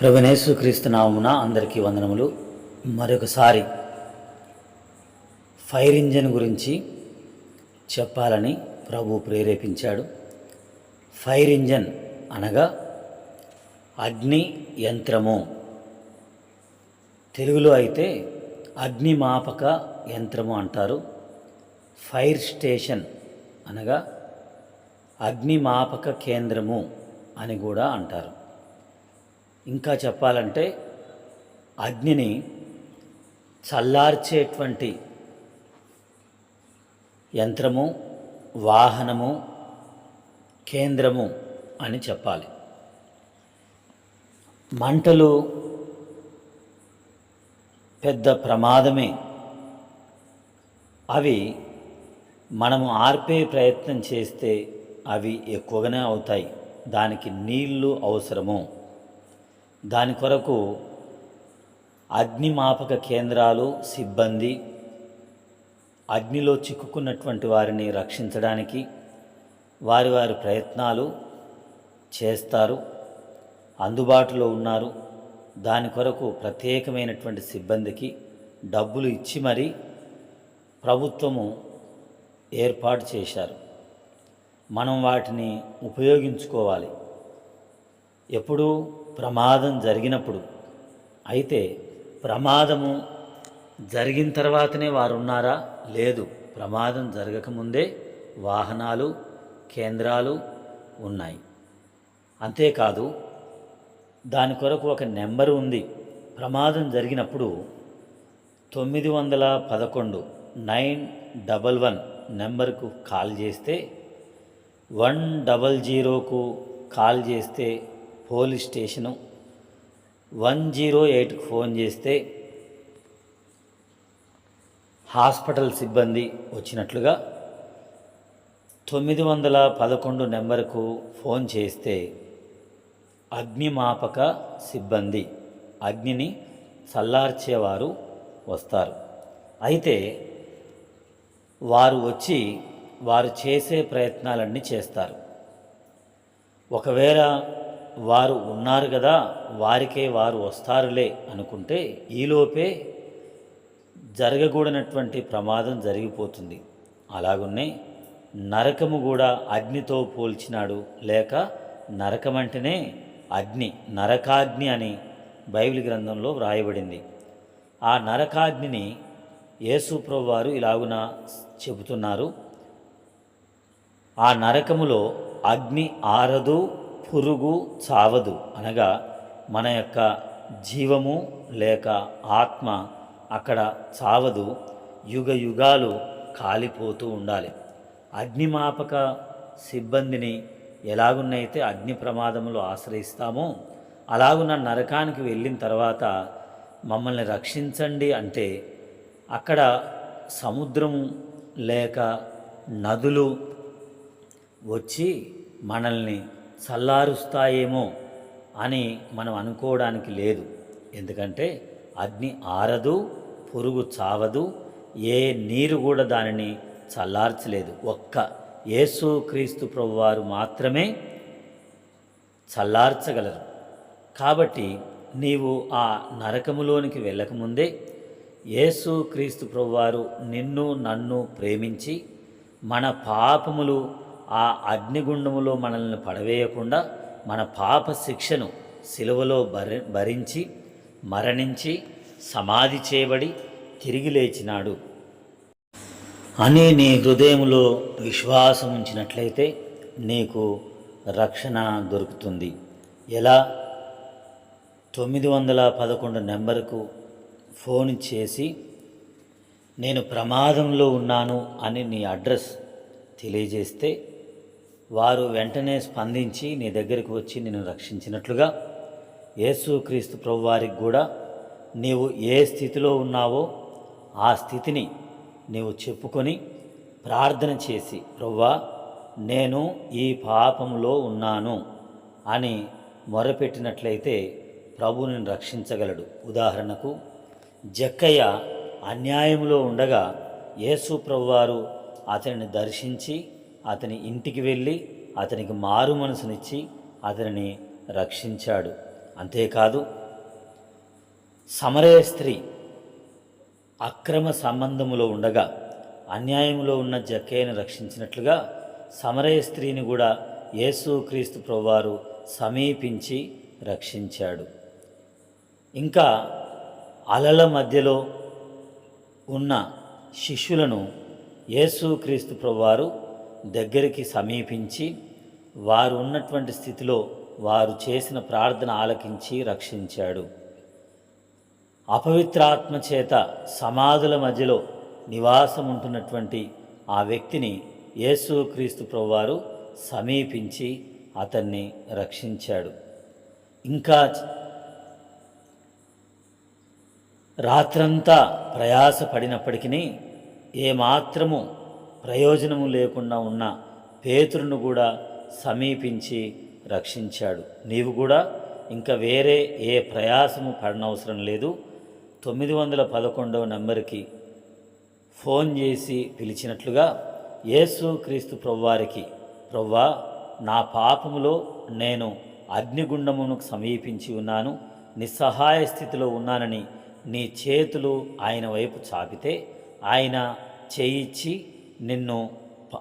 ప్రభునేసు క్రీస్తునామున అందరికీ వందనములు. మరొకసారి ఫైర్ ఇంజన్ గురించి చెప్పాలని ప్రభు ప్రేరేపించాడు. ఫైర్ ఇంజన్ అనగా అగ్ని యంత్రము. తెలుగులో అయితే అగ్నిమాపక యంత్రము అంటారు. ఫైర్ స్టేషన్ అనగా అగ్నిమాపక కేంద్రము అని కూడా అంటారు. ఇంకా చెప్పాలంటే అగ్నిని చల్లార్చేటువంటి యంత్రము వాహనము కేంద్రము అని చెప్పాలి. మంటలు పెద్ద ప్రమాదమే. అవి మనము ఆర్పే ప్రయత్నం చేస్తే అవి ఎక్కువగానే అవుతాయి. దానికి నీళ్ళు అవసరము. దాని కొరకు అగ్నిమాపక కేంద్రాలు సిబ్బంది అగ్నిలో చిక్కుకున్నటువంటి వారిని రక్షించడానికి వారి వారి ప్రయత్నాలు చేస్తారు అందుబాటులో ఉన్నారు. దాని కొరకు ప్రత్యేకమైనటువంటి సిబ్బందికి డబ్బులు ఇచ్చి మరీ ప్రభుత్వము ఏర్పాటు చేశారు. మనం వాటిని ఉపయోగించుకోవాలి. ఎప్పుడూ ప్రమాదం జరిగినప్పుడు. అయితే ప్రమాదము జరిగిన తర్వాతనే వారు ఉన్నారా లేదు. ప్రమాదం జరగకముందే వాహనాలు కేంద్రాలు ఉన్నాయి. అంతేకాదు దాని కొరకు ఒక నెంబర్ ఉంది. ప్రమాదం జరిగినప్పుడు తొమ్మిది వందల పదకొండు నైన్ డబల్ వన్ నెంబర్కు కాల్ చేస్తే వన్ డబల్ జీరోకు కాల్ చేస్తే పోలీస్ స్టేషను వన్ జీరో ఎయిట్కి ఫోన్ చేస్తే హాస్పిటల్ సిబ్బంది వచ్చినట్లుగా తొమ్మిది వందల పదకొండు నెంబర్కు ఫోన్ చేస్తే అగ్నిమాపక సిబ్బంది అగ్నిని చల్లార్చేవారు వస్తారు. అయితే వారు వచ్చి వారు చేసే ప్రయత్నాలన్నీ చేస్తారు. ఒకవేళ వారు ఉన్నారు కదా వారికే వారు వస్తారులే అనుకుంటే ఈలోపే జరగకూడనటువంటి ప్రమాదం జరిగిపోతుంది. అలాగున్నే నరకము కూడా అగ్నితో పోల్చినాడు. లేక నరకమంటేనే అగ్ని నరకాగ్ని అని బైబిల్ గ్రంథంలో వ్రాయబడింది. ఆ నరకాగ్నిని యేసుప్రభు వారు ఇలాగున చెబుతున్నారు. ఆ నరకములో అగ్ని ఆరదు పురుగు చావదు అనగా మన యొక్క జీవము లేక ఆత్మ అక్కడ చావదు. యుగ యుగాలు కాలిపోతూ ఉండాలి. అగ్నిమాపక సిబ్బందిని ఎలాగున్నైతే అగ్ని ప్రమాదములు ఆశ్రయిస్తామో అలాగున్న నరకానికి వెళ్ళిన తర్వాత మమ్మల్ని రక్షించండి అంటే అక్కడ సముద్రము లేక నదులు వచ్చి మనల్ని చల్లారుస్తాయేమో అని మనం అనుకోవడానికి లేదు. ఎందుకంటే అగ్ని ఆరదు పురుగు చావదు ఏ నీరు కూడా దానిని చల్లార్చలేదు. ఒక్క యేసు క్రీస్తు ప్రభువారు మాత్రమే చల్లార్చగలరు. కాబట్టి నీవు ఆ నరకములోనికి వెళ్ళకముందే యేసు క్రీస్తు ప్రభువారు నిన్ను నన్ను ప్రేమించి మన పాపములు ఆ అగ్నిగుండములో మనల్ని పడవేయకుండా మన పాప శిక్షను సిలువలో భరి భరించి మరణించి సమాధి చేయబడి తిరిగి లేచినాడు. అని నీ హృదయంలో విశ్వాసం ఉంచినట్లయితే నీకు రక్షణ దొరుకుతుంది. ఎలా? తొమ్మిది వందల పదకొండు నెంబర్కు ఫోన్ చేసి నేను ప్రమాదంలో ఉన్నాను అని నీ అడ్రస్ తెలియజేస్తే వారు వెంటనే స్పందించి నీ దగ్గరికి వచ్చి నిన్ను రక్షించినట్లుగా యేసుక్రీస్తు ప్రభు వారికి కూడా నీవు ఏ స్థితిలో ఉన్నావో ఆ స్థితిని నీవు చెప్పుకొని ప్రార్థన చేసి ప్రవ్వా నేను ఈ పాపంలో ఉన్నాను అని మొరపెట్టినట్లయితే ప్రభు రక్షించగలడు. ఉదాహరణకు జక్కయ్య అన్యాయంలో ఉండగా యేసు ప్రభువారు అతనిని దర్శించి అతని ఇంటికి వెళ్ళి అతనికి మారు మనసునిచ్చి అతనిని రక్షించాడు. అంతేకాదు సమరయ స్త్రీ అక్రమ సంబంధములో ఉండగా అన్యాయంలో ఉన్న జక్కేను రక్షించినట్లుగా సమరయ స్త్రీని కూడా యేసుక్రీస్తు ప్రభువారు సమీపించి రక్షించాడు. ఇంకా అలల మధ్యలో ఉన్న శిష్యులను యేసుక్రీస్తు ప్రభువారు దగ్గరికి సమీపించి వారు ఉన్నటువంటి స్థితిలో వారు చేసిన ప్రార్థన ఆలకించి రక్షించాడు. అపవిత్రాత్మ చేత సమాధుల మధ్యలో నివాసం ఉంటున్నటువంటి ఆ వ్యక్తిని యేసుక్రీస్తు ప్రభువారు సమీపించి అతన్ని రక్షించాడు. ఇంకా రాత్రంతా ప్రయాసపడినప్పటికీ ఏమాత్రము ప్రయోజనము లేకుండా ఉన్న పేతురును కూడా సమీపించి రక్షించాడు. నీవు కూడా ఇంకా వేరే ఏ ప్రయాసము పడనవసరం లేదు. తొమ్మిది వందల పదకొండవ నెంబర్కి ఫోన్ చేసి పిలిచినట్లుగా యేసు క్రీస్తు ప్రవ్వారికి ప్రవ్వా నా పాపములో నేను అగ్నిగుండమును సమీపించి ఉన్నాను. నిస్సహాయ స్థితిలో ఉన్నానని నీ చేతులు ఆయన వైపు చాపితే ఆయన చేయిచ్చి నిన్ను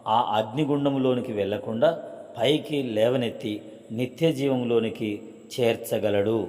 ఆ అగ్నిగుండంలోనికి వెళ్ళకుండా పైకి లేవనెత్తి నిత్య జీవంలోనికి చేర్చగలడు.